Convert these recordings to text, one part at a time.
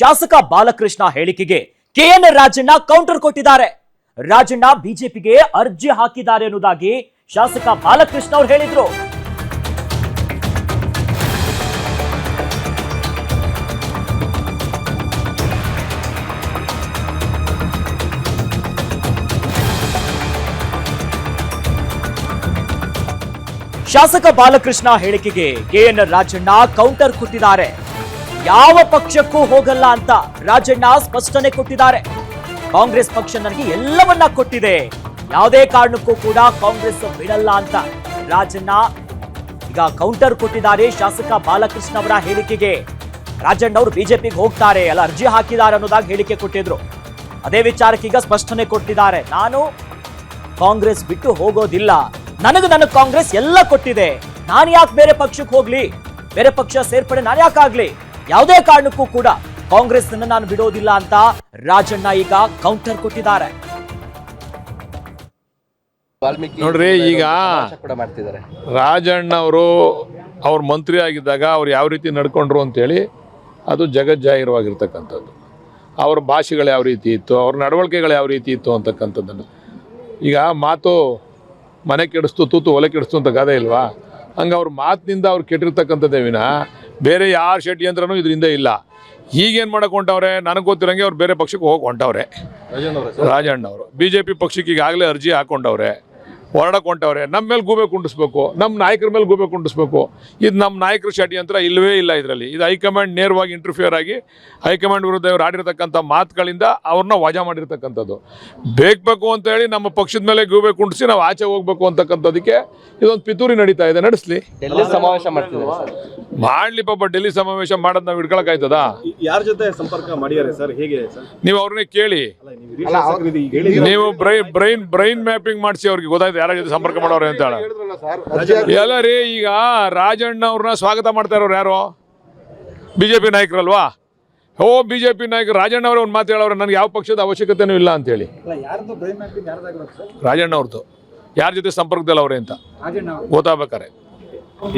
ಶಾಸಕ ಬಾಲಕೃಷ್ಣ ಹೇಳಿಕೆಗೆ K N Rajanna counter ಕೊಟ್ಟಿದ್ದಾರೆ. ರಾಜಣ್ಣ ಬಿಜೆಪಿಗೆ ಅರ್ಜಿ ಹಾಕಿದ್ದಾರೆ ಎನ್ನುವುದಾಗಿ ಶಾಸಕ ಬಾಲಕೃಷ್ಣ ಅವರು ಹೇಳಿದ್ರು. ಶಾಸಕ ಬಾಲಕೃಷ್ಣ ಹೇಳಿಕೆಗೆ ಕೆಎನ್ ರಾಜಣ್ಣ ಕೌಂಟರ್ ಕೊಟ್ಟಿದ್ದಾರೆ. ಯಾವ ಪಕ್ಷಕ್ಕೂ ಹೋಗಲ್ಲ ಅಂತ ರಾಜಣ್ಣ ಸ್ಪಷ್ಟನೆ ಕೊಟ್ಟಿದ್ದಾರೆ. ಕಾಂಗ್ರೆಸ್ ಪಕ್ಷ ನನಗೆ ಎಲ್ಲವನ್ನ ಕೊಟ್ಟಿದೆ. ಯಾವುದೇ ಕಾರಣಕ್ಕೂ ಕೂಡ ಕಾಂಗ್ರೆಸ್ ಬಿಡಲ್ಲ ಅಂತ ರಾಜಣ್ಣ ಈಗ ಕೌಂಟರ್ ಕೊಟ್ಟಿದ್ದಾರೆ ಶಾಸಕ ಬಾಲಕೃಷ್ಣ ಅವರ ಹೇಳಿಕೆಗೆ. ರಾಜಣ್ಣ ಅವರು ಬಿಜೆಪಿಗೆ ಹೋಗ್ತಾರೆ ಅಲ್ಲ ಅರ್ಜಿ ಹಾಕಿದ್ದಾರೆ ಅನ್ನೋದಾಗಿ ಹೇಳಿಕೆ ಕೊಟ್ಟಿದ್ರು. ಅದೇ ವಿಚಾರಕ್ಕೆ ಈಗ ಸ್ಪಷ್ಟನೆ ಕೊಟ್ಟಿದ್ದಾರೆ. ನಾನು ಕಾಂಗ್ರೆಸ್ ಬಿಟ್ಟು ಹೋಗೋದಿಲ್ಲ. ನನಗೆ ನನಗೆ ಕಾಂಗ್ರೆಸ್ ಎಲ್ಲ ಕೊಟ್ಟಿದೆ. ನಾನು ಯಾಕೆ ಬೇರೆ ಪಕ್ಷಕ್ಕೆ ಹೋಗ್ಲಿ? ಬೇರೆ ಪಕ್ಷ ಸೇರ್ಪಡೆ ನಾನು ಯಾಕಾಗ್ಲಿ? ಯಾವುದೇ ಕಾರಣಕ್ಕೂ ಕೂಡ ಕಾಂಗ್ರೆಸ್ ನಾನು ಬಿಡೋದಿಲ್ಲ ಅಂತ ರಾಜಣ್ಣ ಈಗ ಕೌಂಟರ್ ಕೊಟ್ಟಿದ್ದಾರೆ. ನೋಡ್ರಿ, ಈಗ- ತಮಾಷೆ ಕೂಡ ಮಾಡ್ತಿದ್ದಾರೆ. ರಾಜಣ್ಣ ಅವರು ಅವ್ರ ಮಂತ್ರಿ ಆಗಿದ್ದಾಗ ಅವ್ರು ಯಾವ ರೀತಿ ನಡ್ಕೊಂಡ್ರು ಅಂತೇಳಿ ಅದು ಜಗಜ್ಜಾಹಿರವಾಗಿರ್ತಕ್ಕಂಥದ್ದು. ಅವ್ರ ಭಾಷೆಗಳು ಯಾವ ರೀತಿ ಇತ್ತು ಅವ್ರ ನಡವಳಿಕೆಗಳು ಯಾವ ರೀತಿ ಇತ್ತು ಅಂತಕ್ಕಂಥದ್ದನ್ನು. ಈಗ ಮಾತು ಮನೆ ಕೆಡಿಸ್ತು ತೂತು ಒಲೆ ಕೆಡಿಸ್ತು ಅಂತ ಗಾದೆ ಇಲ್ವಾ? ಹಂಗೆ ಅವ್ರ ಮಾತಿನಿಂದ ಅವ್ರು ಕೆಟ್ಟಿರ್ತಕ್ಕಂಥದ್ದೇ ವಿನ ಬೇರೆ ಯಾರ ಷಡ್ಯಂತ್ರನೂ ಇದರಿಂದ ಇಲ್ಲ. ಈಗೇನು ಮಾಡಕ್ಕೆ ಹೊಂಟವ್ರೆ ನನಗೆ ಗೊತ್ತಿರಂಗೆ ಅವ್ರು ಬೇರೆ ಪಕ್ಷಕ್ಕೆ ಹೋಗಿ ಹೊಂಟವ್ರೆ ರಾಜಣ್ಣ ಅವರು ಬಿ ಜೆ ಪಿ ಪಕ್ಷಕ್ಕೆ ಈಗಾಗಲೇ ಅರ್ಜಿ ಹಾಕೊಂಡವ್ರೆ. ಹೊರಡಕ್ಕೆ ಹೊಂಟವ್ರೆ ನಮ್ಮ ಮೇಲೆ ಗೂಬೆ ಕುಂಡಿಸ್ಬೇಕು ನಮ್ಮ ನಾಯಕರ ಮೇಲೆ ಗೂಬೆ ಕುಂಡಿಸ್ಬೇಕು. ಇದು ನಮ್ಮ ನಾಯಕರ ಷಡ್ಯಂತ್ರ ಇಲ್ಲವೇ ಇಲ್ಲ ಇದರಲ್ಲಿ. ಇದು ಹೈಕಮಾಂಡ್ ನೇರವಾಗಿ ಇಂಟರ್ಫಿಯರ್ ಆಗಿ ಹೈಕಮಾಂಡ್ ವಿರುದ್ಧ ಇವರು ಆಡಿರ್ತಕ್ಕಂಥ ಮಾತುಗಳಿಂದ ಅವ್ರನ್ನ ವಜಾ ಮಾಡಿರ್ತಕ್ಕಂಥದ್ದು. ಬೇಕು ಅಂತ ಹೇಳಿ ನಮ್ಮ ಪಕ್ಷದ ಮೇಲೆ ಗೂಬೆ ಕುಂಡಿಸಿ ನಾವು ಆಚೆ ಹೋಗ್ಬೇಕು ಅಂತಕ್ಕಂಥದಕ್ಕೆ ಇದೊಂದು ಪಿತೂರಿ ನಡೀತಾ ಇದೆ. ನಡೆಸಲಿ. ಡೆಲ್ಲಿ ಸಮಾವೇಶ ಮಾಡ್ತೀವಿ ಮಾಡ್ಲಿ ಪಾಪ ಡೆಲ್ಲಿ ಸಮಾವೇಶ ಮಾಡೋದು ನಾವು ಹಿಡ್ಕೊಳಕ್ಕಾಯ್ತದಾ? ಯಾರ ಜೊತೆ ಸಂಪರ್ಕ ಮಾಡಿದ್ದಾರೆ ಸರ್? ಹೇಗೆ ಸರ್? ನೀವು ಅವ್ರನ್ನೇ ಕೇಳಿ. ನೀವು ಬ್ರೈನ್ ಬ್ರೈನ್ ಬ್ರೈನ್ ಮ್ಯಾಪಿಂಗ್ ಮಾಡಿಸಿ ಅವ್ರಿಗೆ ಗೊತ್ತಾಯ್ತು? ಯಾರ ಜೊತೆ ಸಂಪರ್ಕ ಮಾಡೋರು ಅಂತ ಹೇಳ. ಎಲ್ಲ ರೀ ಈಗ ರಾಜಣ್ಣ ಅವ್ರನ್ನ ಸ್ವಾಗತ ಮಾಡ್ತಾ ಇರೋರು ಯಾರು? ಬಿಜೆಪಿ ನಾಯಕರಲ್ವಾ? ಓ ಬಿಜೆಪಿ ನಾಯಕರು ರಾಜಣ್ಣ ಅವರೇ ಒಂದು ಮಾತು ಹೇಳೋರು ನನಗೆ ಯಾವ ಪಕ್ಷದ ಅವಶ್ಯಕತೆನೂ ಇಲ್ಲ ಅಂತೇಳಿ ರಾಜಣ್ಣ ಅವ್ರದ್ದು ಯಾರ ಜೊತೆ ಸಂಪರ್ಕದಲ್ಲಿ ಅವ್ರೆ ಅಂತ. ರಾಜಣ್ಣ ಗೊತ್ತಾಗ್ಬೇಕಾರೆ.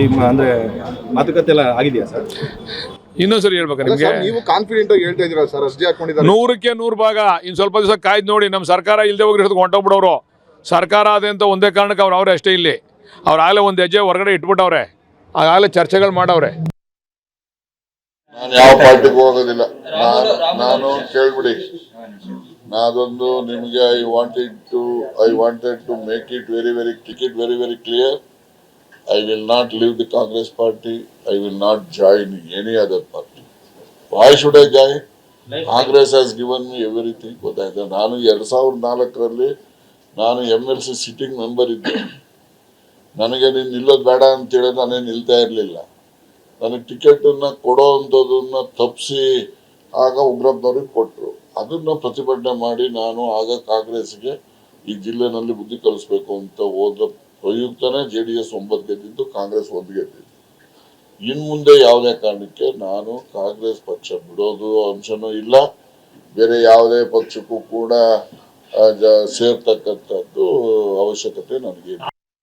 ಈ ಅಂದ್ರೆ ಮಾತುಕತೆ ಎಲ್ಲ ಆಗಿದೆಯಾ ಸರ್? ಇನ್ನೊಂದ್ಸರಿ ಹೇಳ್ಬೇಕು ನಿಮಗೆ? ನೀವು ಕಾನ್ಫಿಡೆಂಟ್ ಆಗಿ ಹೇಳ್ತಾ ಇದೀರಾ ಸರ್ ಅರ್ಜಿ ಹಾಕೊಂಡಿದ್ದಾರೆ ನೂರಕ್ಕೆ ನೂರು ಭಾಗ. ಇನ್ನು ಸ್ವಲ್ಪ ದಿವಸ ಕಾಯ್ದು ನೋಡಿ ನಮ್ಮ ಸರ್ಕಾರ ಇಲ್ಲದೆ ಹೋಗಿ ಹಿಡಿದು ಹೊಂಟೋಗ್ಬಿಡೋರು. ಸರ್ಕಾರ ಅಂತ ಒಂದೇ ಕಾರಣಕ್ಕೆ ಅವ್ರು ಅವರೇ ಅಷ್ಟೇ ಇಲ್ಲಿ. ಅವ್ರು ಆಗಲೇ ಒಂದು ಹೆಜ್ಜೆ ಹೊರಗಡೆ ಇಟ್ಬಿಟ್ಟವ್ರೆ. ಆಗಲೇ ಚರ್ಚೆಗಳು ಮಾಡವ್ರೆ. ನಾನು ಯಾವ ಪಾರ್ಟಿಗೂ ಹೋಗೋದಿಲ್ಲ. ನಾನು ನಾನು ಕೇಳ್ಬಿಡಿ. ನಾದೊಂದು ನಿಮಗೆ I wanted to I wanted to make it very very ticket very very clear I will not leave the Congress party I will not join any other party why should I join Congress has given me everything ಗೊತ್ತಾಯ್ತು? ನಾನು ಎರಡು ಸಾವಿರದ ನಾಲ್ಕರಲ್ಲಿ ನಾನು M L C sitting member ಇದ್ದೆ. ನನಗೆ ನೀನು ನಿಲ್ಲೋದು ಬೇಡ ಅಂತೇಳಿ ನಾನೇ ನಿಲ್ತಾ ಇರಲಿಲ್ಲ. ನನಗೆ ಟಿಕೆಟನ್ನು ಕೊಡೋ ಅಂಥದ್ದನ್ನ ತಪ್ಪಿಸಿ ಆಗ ಉಗ್ರಪ್ಪನವ್ರಿಗೆ ಕೊಟ್ಟರು ಅದನ್ನು ಪ್ರತಿಭಟನೆ ಮಾಡಿ ನಾನು ಆಗ ಕಾಂಗ್ರೆಸ್ಗೆ ಈ ಜಿಲ್ಲೆನಲ್ಲಿ ಬುದ್ಧಿ ಕಲಿಸ್ಬೇಕು ಅಂತ ಹೋದ ಪ್ರಯುಕ್ತನೇ ಜೆ ಡಿ ಎಸ್ ಒಂಬತ್ತು ಗೆದ್ದಿದ್ದು, ಕಾಂಗ್ರೆಸ್ ಒಂದು ಗೆದ್ದಿದ್ದು. ಇನ್ನು ಮುಂದೆ ಯಾವುದೇ ಕಾರಣಕ್ಕೆ ನಾನು ಕಾಂಗ್ರೆಸ್ ಪಕ್ಷ ಬಿಡೋದು ಅಂಶನೂ ಇಲ್ಲ. ಬೇರೆ ಯಾವುದೇ ಪಕ್ಷಕ್ಕೂ ಕೂಡ ಸೇರ್ತಕ್ಕಂಥದ್ದು ಅವಶ್ಯಕತೆ ನನಗೆ